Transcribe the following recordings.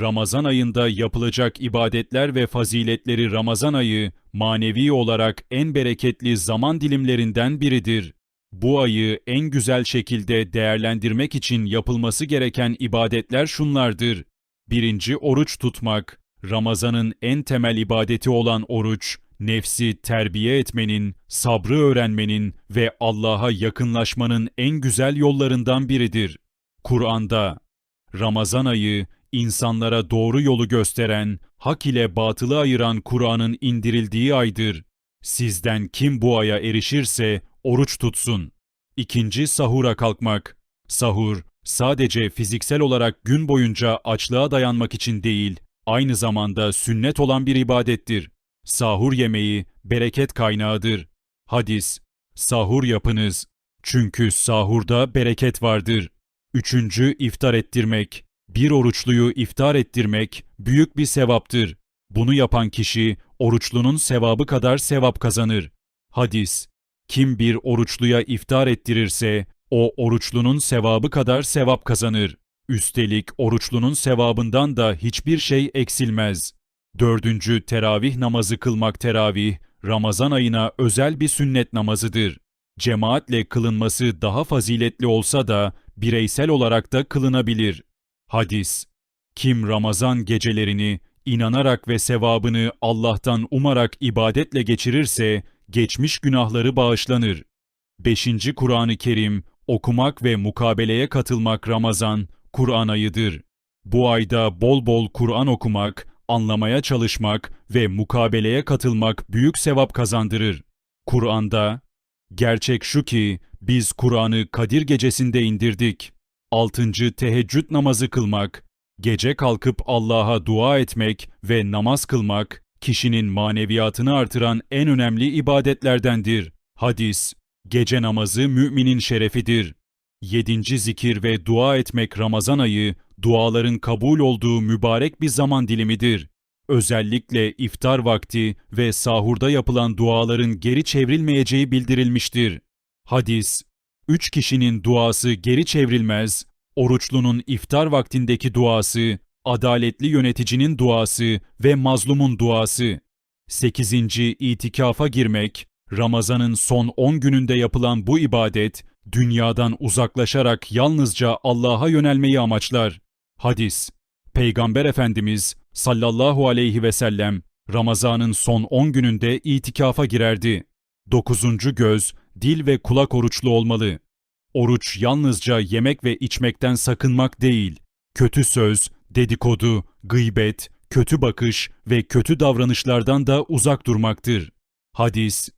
Ramazan ayında yapılacak ibadetler ve faziletleri Ramazan ayı manevi olarak en bereketli zaman dilimlerinden biridir. Bu ayı en güzel şekilde değerlendirmek için yapılması gereken ibadetler şunlardır. Birinci oruç tutmak. Ramazanın en temel ibadeti olan oruç, nefsi terbiye etmenin, sabrı öğrenmenin ve Allah'a yakınlaşmanın en güzel yollarından biridir. Kur'an'da Ramazan ayı insanlara doğru yolu gösteren, hak ile batılı ayıran Kur'an'ın indirildiği aydır. Sizden kim bu aya erişirse oruç tutsun. İkinci sahura kalkmak. Sahur sadece fiziksel olarak gün boyunca açlığa dayanmak için değil, aynı zamanda sünnet olan bir ibadettir. Sahur yemeği bereket kaynağıdır. Hadis: Sahur yapınız. Çünkü sahurda bereket vardır. Üçüncü iftar ettirmek. Bir oruçluyu iftar ettirmek büyük bir sevaptır. Bunu yapan kişi oruçlunun sevabı kadar sevap kazanır. Hadis: Kim bir oruçluya iftar ettirirse o oruçlunun sevabı kadar sevap kazanır. Üstelik oruçlunun sevabından da hiçbir şey eksilmez. Dördüncü teravih namazı kılmak teravih, Ramazan ayına özel bir sünnet namazıdır. Cemaatle kılınması daha faziletli olsa da bireysel olarak da kılınabilir. Hadis Kim Ramazan gecelerini inanarak ve sevabını Allah'tan umarak ibadetle geçirirse geçmiş günahları bağışlanır. 5. Kur'an-ı Kerim okumak ve mukabeleye katılmak Ramazan, Kur'an ayıdır. Bu ayda bol bol Kur'an okumak, anlamaya çalışmak ve mukabeleye katılmak büyük sevap kazandırır. Kur'an'da, gerçek şu ki biz Kur'an'ı Kadir gecesinde indirdik. 6. Teheccüd namazı kılmak, gece kalkıp Allah'a dua etmek ve namaz kılmak, kişinin maneviyatını artıran en önemli ibadetlerdendir. Hadis, gece namazı müminin şerefidir. 7. Zikir ve dua etmek Ramazan ayı, duaların kabul olduğu mübarek bir zaman dilimidir. Özellikle iftar vakti ve sahurda yapılan duaların geri çevrilmeyeceği bildirilmiştir. Hadis Üç kişinin duası geri çevrilmez, oruçlunun iftar vaktindeki duası, adaletli yöneticinin duası ve mazlumun duası. 8. İtikafa girmek, Ramazan'ın son 10 gününde yapılan bu ibadet, dünyadan uzaklaşarak yalnızca Allah'a yönelmeyi amaçlar. Hadis Peygamber Efendimiz sallallahu aleyhi ve sellem Ramazan'ın son 10 gününde itikafa girerdi. 9. göz, dil ve kulak oruçlu olmalı. Oruç yalnızca yemek ve içmekten sakınmak değil, kötü söz, dedikodu, gıybet, kötü bakış ve kötü davranışlardan da uzak durmaktır. Hadis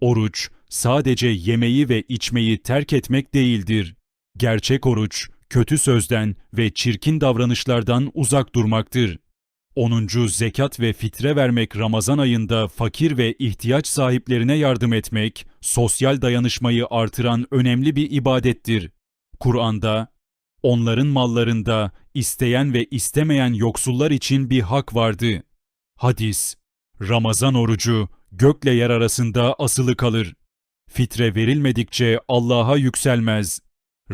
Oruç sadece yemeği ve içmeyi terk etmek değildir. Gerçek oruç, kötü sözden ve çirkin davranışlardan uzak durmaktır. 10. Zekat ve fitre vermek Ramazan ayında fakir ve ihtiyaç sahiplerine yardım etmek, sosyal dayanışmayı artıran önemli bir ibadettir. Kur'an'da, onların mallarında isteyen ve istemeyen yoksullar için bir hak vardı. Hadis, Ramazan orucu gökle yer arasında asılı kalır. Fitre verilmedikçe Allah'a yükselmez.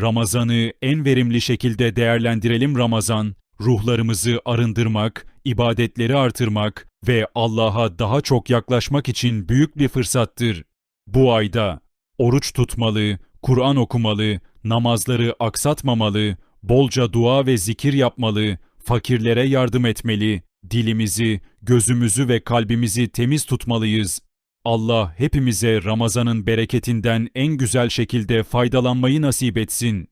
Ramazan'ı en verimli şekilde değerlendirelim Ramazan, ruhlarımızı arındırmak, ibadetleri artırmak ve Allah'a daha çok yaklaşmak için büyük bir fırsattır. Bu ayda oruç tutmalı, Kur'an okumalı, namazları aksatmamalı, bolca dua ve zikir yapmalı, fakirlere yardım etmeli, dilimizi, gözümüzü ve kalbimizi temiz tutmalıyız. Allah hepimize Ramazan'ın bereketinden en güzel şekilde faydalanmayı nasip etsin.